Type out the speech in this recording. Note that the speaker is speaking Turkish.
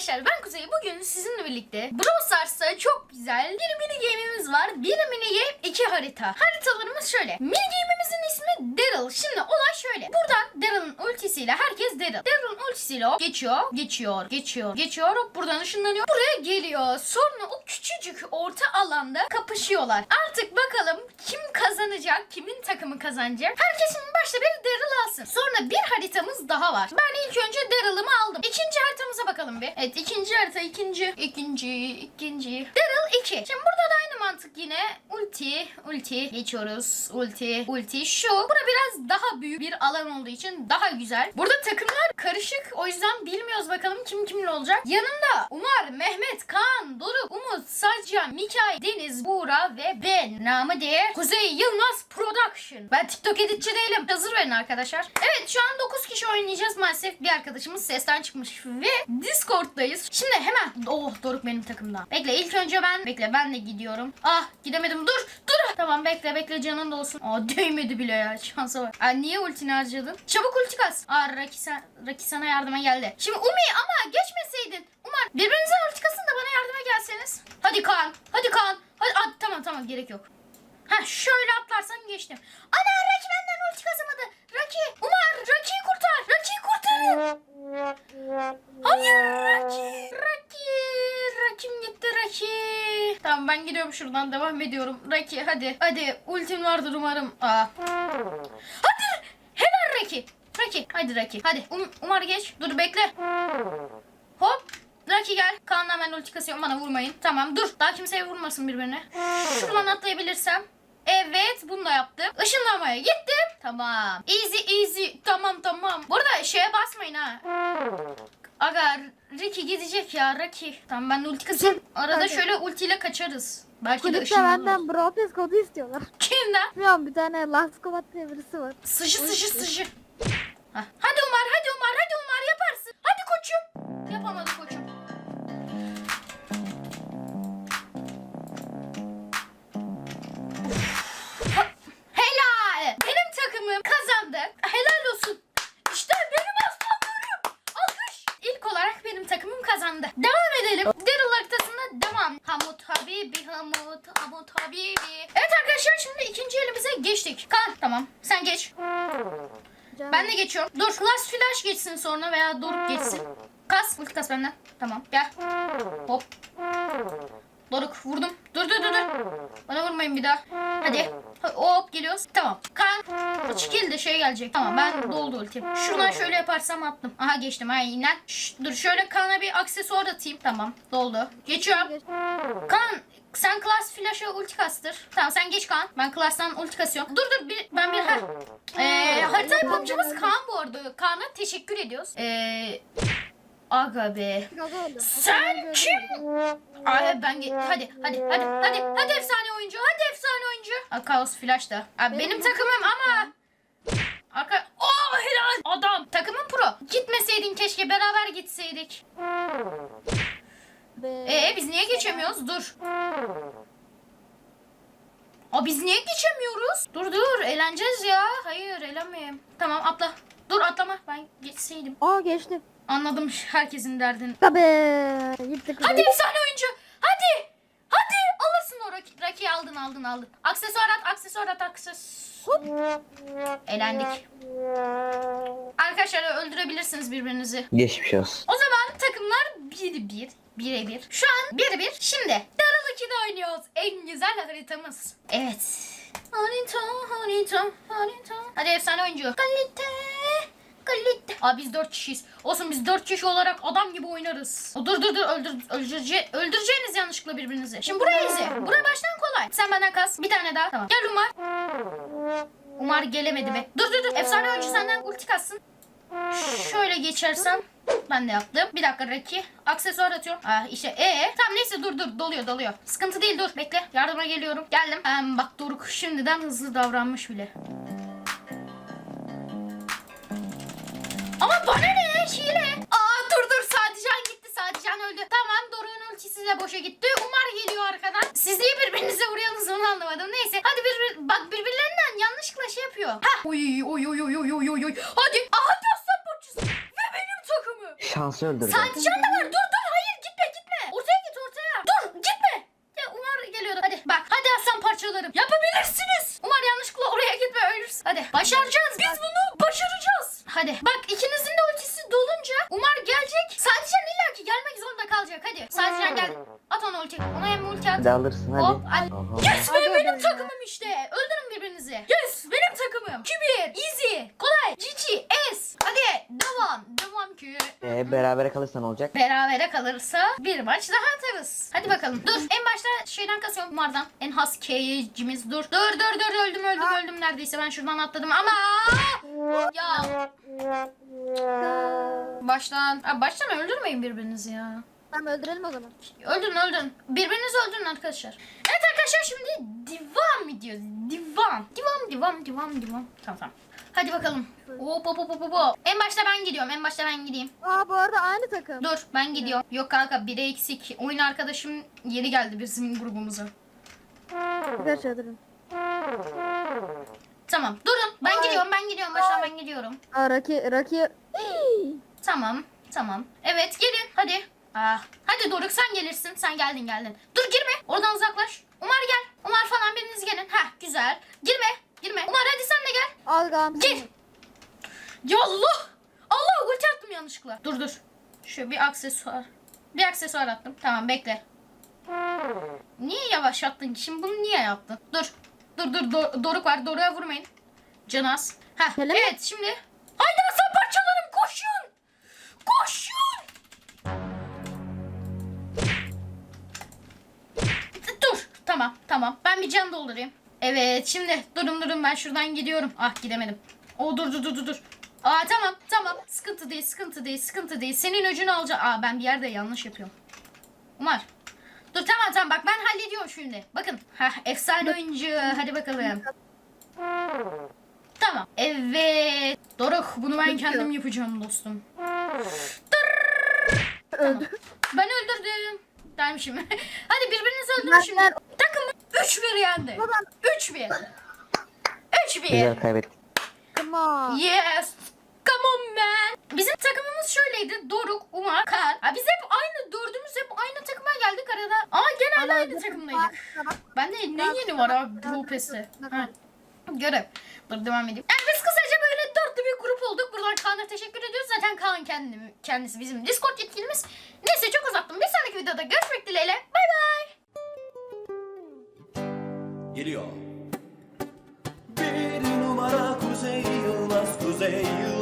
arkadaşlar ben Kuzey. Bugün sizinle birlikte Brawl Stars'ta çok güzel bir mini game'imiz var. Bir mini game, iki harita. Haritalarımız şöyle. Mini game'imizin ismi Daryl. Şimdi olay şöyle. Buradan Daryl'ın ultisiyle herkes Daryl. Daryl'ın ultisiyle hop geçiyor, geçiyor, geçiyor, geçiyor. Hop buradan ışınlanıyor. Buraya geliyor. Sonra o küçücük orta alanda kapışıyorlar. Artık bakalım kim kazanacak, kimin takımı kazanacak. Herkesin başta bir Daryl alsın. Sonra bir haritamız daha var. Ben ilk önce Daryl'ımı aldım. İkinci haritamıza bakalım bir. Evet ikinci harita ikinci. ikinci ikinci. Daryl 2. Şimdi burada da aynı mantık yine. Ulti, ulti. Geçiyoruz. Ulti, ulti. Şu. Bura biraz daha büyük bir alan olduğu için daha güzel. Burada takımlar karışık. O yüzden bilmiyoruz bakalım kim kimle olacak. Yanımda Umar, Mehmet, Kaan, Doruk, Umut, Sajcan, Mikail, Deniz, Buğra ve ben. Namı diye Kuzey Yılmaz Production. Ben TikTok editçi değilim. Hazır verin arkadaşlar. Evet şu an 9 kişi oynayacağız maalesef. Bir arkadaşımız sesten çıkmış ve Discord'dayız. Şimdi hemen oh Doruk benim takımda. Bekle ilk önce ben bekle ben de gidiyorum. Ah gidemedim dur dur. Tamam bekle bekle canın da olsun. Aa değmedi bile ya şansa bak. Aa, niye ultini harcadın? Çabuk ulti kas. Aa Raki, sen, Raki sana yardıma geldi. Şimdi Umi ama geçmeseydin. Umar birbirinize ulti kasın da bana yardıma gelseniz. Hadi Kaan. Hadi Kaan. Hadi, Aa, tamam tamam gerek yok. Ha şöyle atlarsam geçtim. Ana Raki benden ulti kasamadı. Raki. Umar Raki'yi kurtar. Raki'yi kurtarın. Hayır Raki. Raki. Rakim gitti Raki. Tamam ben gidiyorum şuradan devam ediyorum. Raki hadi. Hadi ultin vardır umarım. Aa. Hadi. Helal Raki. Raki. Hadi Raki. Hadi. Um- Umar geç. Dur bekle. Hop. Raki gel. Kaan'la hemen ulti kasıyorum. Bana vurmayın. Tamam dur. Daha kimseye vurmasın birbirine. Şuradan atlayabilirsem. Evet bunu da yaptım. Işınlamaya gittim. Tamam. Easy easy. Tamam tamam. Burada şeye basmayın ha. Aga Ricky gidecek ya Ricky. Tamam ben ulti kasayım. Arada Hadi. şöyle ultiyle kaçarız. Belki de Kulüpte ışınlanırız. benden Brawl kodu istiyorlar. Kimden? Bilmiyorum bir tane Last Combat diye birisi var. Sıcı sıcı sıcı. Hah. Hadi Umar hadi Umar hadi takımım kazandı. Devam edelim. Daryl haritasında devam. Hamut Habibi, Hamut, Hamut Habibi. Evet arkadaşlar şimdi ikinci elimize geçtik. Kan tamam sen geç. Ben de geçiyorum. Dur Class Flash geçsin sonra veya Doruk geçsin. Kas. Ulti kas benden. Tamam gel. Hop. Doruk vurdum. Dur dur dur dur. Bana vurmayın bir daha. Hadi. Hop geliyoruz. Tamam. Kan. Çekil de şey gelecek. Tamam ben doldu ultim. Şuradan şöyle yaparsam attım. Aha geçtim. Aynen. Şş, dur şöyle Kaan'a bir aksesuar atayım. Tamam doldu. Geçiyorum. Geç- Kaan sen Class Flash'a ulti kastır. Tamam sen geç Kaan. Ben Class'tan ulti kasıyorum. Dur dur bir, ben bir ha. Ee, harita yapımcımız Kaan bu arada. Kaan'a teşekkür ediyoruz. Ee, aga be. Sen kim? Abi ben ge- hadi hadi hadi hadi hadi efsane oyuncu hadi efsane oyuncu. Aa, Kaos Flash da. Abi benim, takımım ama Arka Oh helal adam. Takımın pro. Gitmeseydin keşke beraber gitseydik. Ee biz niye geçemiyoruz? Dur. Aa biz niye geçemiyoruz? Dur dur eğleneceğiz ya. Hayır eğlenmeyeyim. Tamam atla. Dur atlama. Ben geçseydim. Aa geçtim. Anladım herkesin derdini. Tabii. Gitti. Hadi efsane oyuncu. Hadi. Hadi. Alırsın o Raki. Raki'yi aldın aldın aldın. Aksesuar at aksesuar at aksesuar. Eğlendik. Arkadaşlar öldürebilirsiniz birbirinizi. Geçmiş olsun. O zaman takımlar 1-1. Bire bir. Şu an 1-1. Şimdi Daryl 2'de oynuyoruz. En güzel haritamız. Evet. Harita, harita, harita. Hadi efsane oyuncu. Kalite, kalite. Aa biz 4 kişiyiz. Olsun biz 4 kişi olarak adam gibi oynarız. O, dur dur dur öldür, öldürece, öldüreceğiniz yanlışlıkla birbirinizi. Şimdi buraya izi. Buraya baştan kolay. Sen benden kas. Bir tane daha. Tamam. Gel Umar. Umar gelemedi be. Dur dur dur. Efsane oyuncu senden ulti kassın. Şöyle geçersem ben de yaptım. Bir dakika Raki. Aksesuar atıyorum. Ah işte ee. Tamam neyse dur dur doluyor doluyor. Sıkıntı değil dur bekle. Yardıma geliyorum. Geldim. Hem bak Doruk şimdiden hızlı davranmış bile. Öldü. Tamam Doruk'un ultisi de boşa gitti. Umar geliyor arkadan. Siz niye birbirinize vuruyorsunuz onu anlamadım. Neyse. Hadi bir, bak birbirlerinden yanlışlıkla şey yapıyor. Ha. Oy oy oy oy oy oy oy oy. Hadi. Aha aslan parçası. Ve benim takımım. Şansı öldürdü. Sadican da var. Dur dur ulti. Ona hem ulti at. Hadi alırsın hadi. Hop. Aha. Yes be Hadi benim be. takımım işte. Öldürün birbirinizi. Yes benim takımım. Kibir. Easy. Kolay. GG. S. Hadi devam. Devam ki. Ee, berabere kalırsan olacak. Berabere kalırsa bir maç daha atarız. Hadi bakalım. Dur. En başta şeyden kasıyorum kumardan. En has keyicimiz. Dur. Dur dur dur. Öldüm öldüm öldüm neredeyse. Ben şuradan atladım ama. Ya. Baştan. Aa, baştan öldürmeyin birbirinizi ya. Tamam öldürelim o zaman. Öldürün öldürün. Birbirinizi öldürün arkadaşlar. Evet arkadaşlar şimdi devam ediyoruz. Devam. Devam devam devam devam. Tamam tamam. Hadi bakalım. Hop hop hop hop hop. En başta ben gidiyorum. En başta ben gideyim. Aa bu arada aynı takım. Dur ben gidiyorum. Yok kanka biri eksik. Oyun arkadaşım yeri geldi bizim grubumuza. Güzel çadırım. Tamam durun. Ben Ay. gidiyorum ben gidiyorum. Baştan ben gidiyorum. Aa Raki, Raki. Tamam tamam. Evet gelin hadi. Ah, hadi Doruk sen gelirsin. Sen geldin geldin. Dur girme. Oradan uzaklaş. Umar gel. Umar falan biriniz gelin. Heh güzel. Girme. Girme. Umar hadi sen de gel. Al Gamze. Gel. Ya Allah. Allah ulti attım yanlışlıkla. Dur dur. Şu bir aksesuar. Bir aksesuar attım. Tamam bekle. Niye yavaş attın ki? Şimdi bunu niye yaptın? Dur. Dur dur. Do- Doruk var. Doruk'a vurmayın. Canaz. Mi? evet şimdi. Tamam tamam. Ben bir can doldurayım. Evet şimdi durun durun ben şuradan gidiyorum. Ah gidemedim. O dur dur dur dur. Aa tamam tamam. Sıkıntı değil sıkıntı değil sıkıntı değil. Senin öcünü alacağım. Aa ben bir yerde yanlış yapıyorum. Umar. Dur tamam tamam bak ben hallediyorum şimdi. Bakın. Heh, efsane oyuncu. Hadi bakalım. Tamam. Evet. Doruk bunu ben kendim yapacağım dostum. Öldü. Ben öldürdüm. Dermişim. Hadi birbirinizi öldürün şimdi. Ben- Takım 3-1 yendi. Babam. 3-1. 3-1. Güzel kaybettik. Come on. Yes. Come on man. Bizim takımımız şöyleydi. Doruk, Umar, Kaan. Ha, biz hep aynı dördümüz hep aynı takıma geldik arada. Ama genelde aynı takımdaydık. Ben de ne yeni var abi Blue Pass'te. Ha. Görev. Dur devam edeyim. Yani biz kısaca böyle dörtlü bir grup olduk. Buradan Kaan'a teşekkür ediyoruz. Zaten Kaan kendi, kendisi bizim Discord yetkilimiz. Neyse çok uzattım. Bir sonraki videoda görüşmek dileğiyle. Bay bay. Geliyor. Bir numara Kuzey Yılmaz, Kuzey Yılmaz